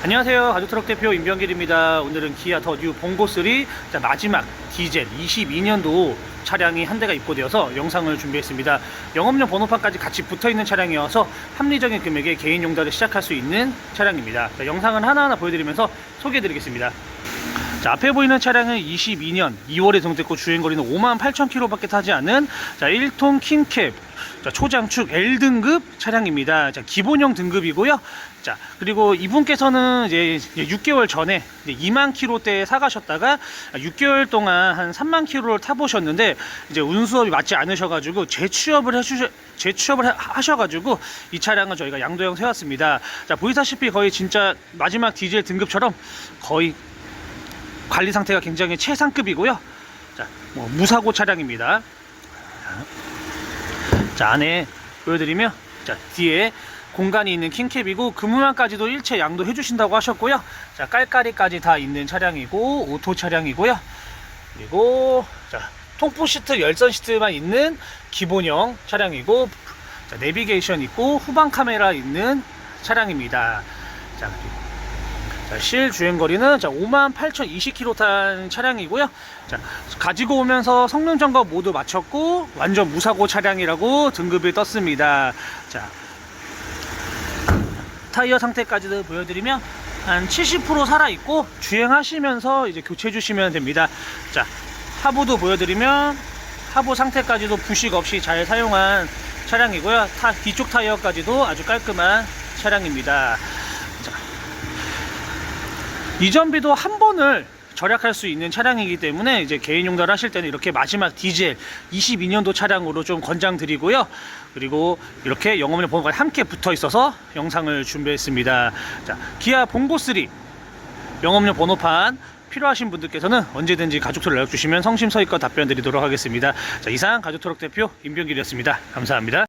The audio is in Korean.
안녕하세요. 가족트럭 대표 임병길입니다. 오늘은 기아 더뉴 봉고3 자, 마지막 디젤 22년도 차량이 한 대가 입고되어서 영상을 준비했습니다. 영업용 번호판까지 같이 붙어 있는 차량이어서 합리적인 금액에 개인 용달을 시작할 수 있는 차량입니다. 자, 영상을 하나하나 보여드리면서 소개해드리겠습니다. 자, 앞에 보이는 차량은 22년 2월에 등록됐고 주행거리는 5만 8천 킬로밖에 타지 않은 자, 1톤 킹캡 자, 초장축 L등급 차량입니다. 자, 기본형 등급이고요. 자, 그리고 이분께서는 이제 6개월 전에 이제 2만 킬로대에 사가셨다가 6개월 동안 한 3만 킬로를 타보셨는데 이제 운수업이 맞지 않으셔가지고 재취업을 해주셔, 재취업을 하- 하셔가지고 이 차량은 저희가 양도형 세웠습니다. 자, 보이다시피 거의 진짜 마지막 디젤 등급처럼 거의 관리 상태가 굉장히 최상급이고요. 자, 뭐 무사고 차량입니다. 자, 자, 안에 보여드리면 자 뒤에 공간이 있는 킹캡이고 금무만까지도 일체 양도 해 주신다고 하셨고요. 자 깔깔이까지 다 있는 차량이고 오토 차량이고요. 그리고 자 통풍 시트, 열선 시트만 있는 기본형 차량이고 자, 내비게이션 있고 후방 카메라 있는 차량입니다. 자, 자, 실 주행 거리는 자, 58,020km 탄 차량이고요. 자, 가지고 오면서 성능 점검 모두 마쳤고 완전 무사고 차량이라고 등급이 떴습니다. 자, 타이어 상태까지도 보여드리면 한 70% 살아 있고 주행하시면서 이제 교체해 주시면 됩니다. 자, 하부도 보여드리면 하부 상태까지도 부식 없이 잘 사용한 차량이고요. 타, 뒤쪽 타이어까지도 아주 깔끔한 차량입니다. 자, 이전비도 한 번을 절약할 수 있는 차량이기 때문에 이제 개인 용달 하실 때는 이렇게 마지막 디젤 22년도 차량으로 좀 권장드리고요. 그리고 이렇게 영업용 번호가 함께 붙어 있어서 영상을 준비했습니다. 자, 기아 봉고3 영업용 번호판 필요하신 분들께서는 언제든지 가족토로 연락 주시면 성심성의껏 답변 드리도록 하겠습니다. 자, 이상 가족토록 대표 임병길이었습니다. 감사합니다.